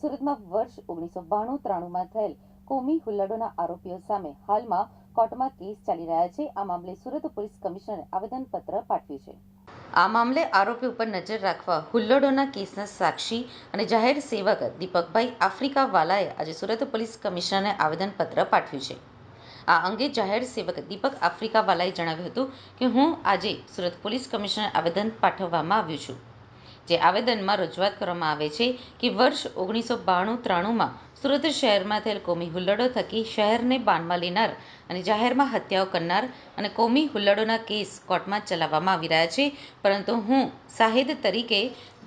સુરતમાં વર્ષ ઓગણીસો બાણું ત્રાણુંમાં થયેલ કોમી હુલ્લડોના આરોપીઓ સામે હાલમાં કોર્ટમાં કેસ ચાલી રહ્યા છે. આ મામલે સુરત પોલીસ કમિશનરે આવેદનપત્ર પાઠવ્યું છે. આ મામલે આરોપી ઉપર નજર રાખવા હુલ્લડોના કેસના સાક્ષી અને જાહેર સેવક દીપકભાઈ આફ્રિકાવાલાએ આજે સુરત પોલીસ કમિશનરને આવેદનપત્ર પાઠવ્યું છે. આ અંગે જાહેર સેવક દીપક આફ્રિકાવાલાએ જણાવ્યું હતું કે, હું આજે સુરત પોલીસ કમિશનર આવેદન પાઠવવામાં આવ્યું છું. જે આવેદનમાં રજૂઆત કરવામાં આવે છે કે વર્ષ ઓગણીસો બાણું ત્રાણુંમાં સુરત શહેરમાં થયેલ કોમી હુલ્લડો થકી શહેરને બાનમાં લેનાર અને જાહેરમાં હત્યાઓ કરનાર અને કોમી હુલ્લડોના કેસ કોર્ટમાં ચલાવવામાં આવી રહ્યા છે. પરંતુ હું શાહિદ તરીકે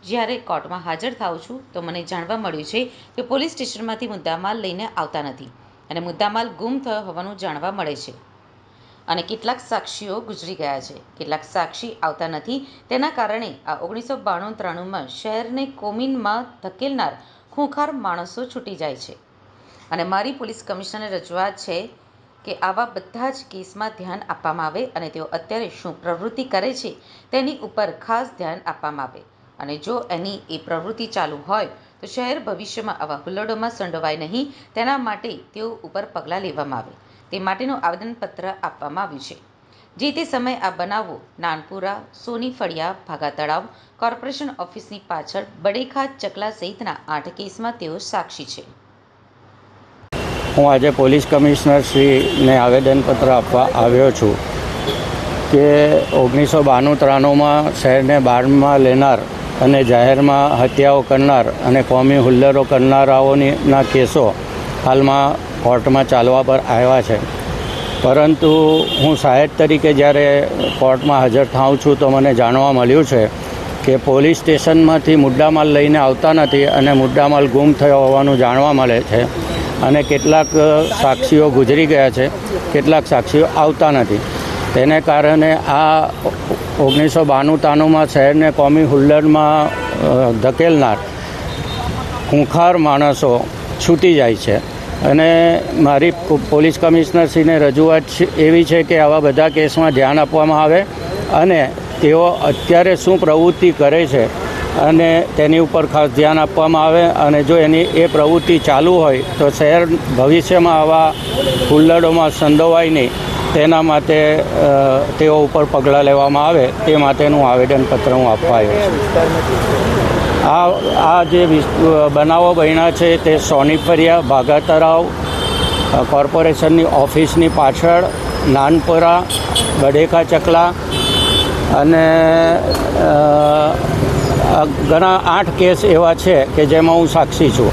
જ્યારે કોર્ટમાં હાજર થાઉં છું, તો મને જાણવા મળ્યું છે કે પોલીસ સ્ટેશનમાંથી મુદ્દામાલ લઈને આવતા નથી અને મુદ્દામાલ ગુમ થયો હોવાનું જાણવા મળે છે. અને કેટલાક સાક્ષીઓ ગુજરી ગયા છે. કેટલાક સાક્ષી આવતા નથી. તેના કારણે આ ઓગણીસો બાણું ત્રાણુંમાં શહેરને કોમીનમાં ધકેલનાર ખૂંખાર માણસો છૂટી જાય છે. અને મારી પોલીસ કમિશનરને રજૂઆત છે કે આવા બધા જ કેસમાં ધ્યાન આપવામાં આવે અને તેઓ અત્યારે શું પ્રવૃત્તિ કરે છે તેની ઉપર ખાસ ધ્યાન આપવામાં આવે. અને જો એની એ પ્રવૃત્તિ ચાલુ હોય તો શહેર ભવિષ્યમાં આવા હુલ્લડોમાં સંડોવાય નહીં. તેના માટે તેઓ ઉપર પગલાં લેવામાં આવે. તે માટેનું આવેદનપત્ર આપવામાં આવ્યું છે. જે તે સમયે આ બનાવો નાનપુરા સોની ફળિયા ભાગા તળાવ કોર્પોરેશન ઓફિસની પાછળ બડેખા ચકલા સહિતના આઠ કેસમાં તેઓ સાક્ષી છે. હું આજે પોલીસ કમિશનર શ્રીને આવેદનપત્ર આપવા આવ્યો છું કે ઓગણીસો બાણું ત્રાણુંમાં શહેરને બારમાં લેનાર અને જાહેરમાં હત્યાઓ કરનાર અને કોમી હુલ્લરો કરનારાઓની કેસો હાલમાં કોર્ટમાં ચાલવા પર આવ્યા છે. પરંતુ હું સાહેબ તરીકે જ્યારે કોર્ટમાં હાજર થાઉં છું તો મને જાણવા મળ્યું છે કે પોલીસ સ્ટેશનમાંથી મુદ્દામાલ લઈને આવતા નથી અને મુદ્દામાલ ગુમ થયો હોવાનું જાણવા મળે છે અને કેટલાક સાક્ષીઓ ગુજરી ગયા છે, કેટલાક સાક્ષીઓ આવતા નથી. તેને કારણે આ ઓગણીસો બાણું તાણુંમાં શહેરને કોમી હુલ્લડમાં ધકેલનાર ખૂંખાર માણસો છૂટી જાય છે. અને મારી પોલીસ કમિશનરશ્રીને રજૂઆત એવી છે કે આવા બધા કેસમાં ધ્યાન આપવામાં આવે અને તેઓ અત્યારે શું પ્રવૃત્તિ કરે છે અને તેની ઉપર ખાસ ધ્યાન આપવામાં આવે અને જો એની, એ પ્રવૃત્તિ ચાલુ હોય તો શહેર ભવિષ્યમાં આવા હુલ્લડોમાં સંડોવાય નહીં. તેના માટે તેઓ ઉપર પગલાં લેવામાં આવે તે માટેનું આવેદનપત્ર હું આપવા આવ્યો છું. આ આ જે બનાવો બન્યા છે તે સોની ફરિયા ભાગા તળાવ કોર્પોરેશનની ઓફિસની પાછળ, નાનપુરા બડેકા ચકલા અને ઘણા આઠ કેસ એવા છે કે જેમાં હું સાક્ષી છું.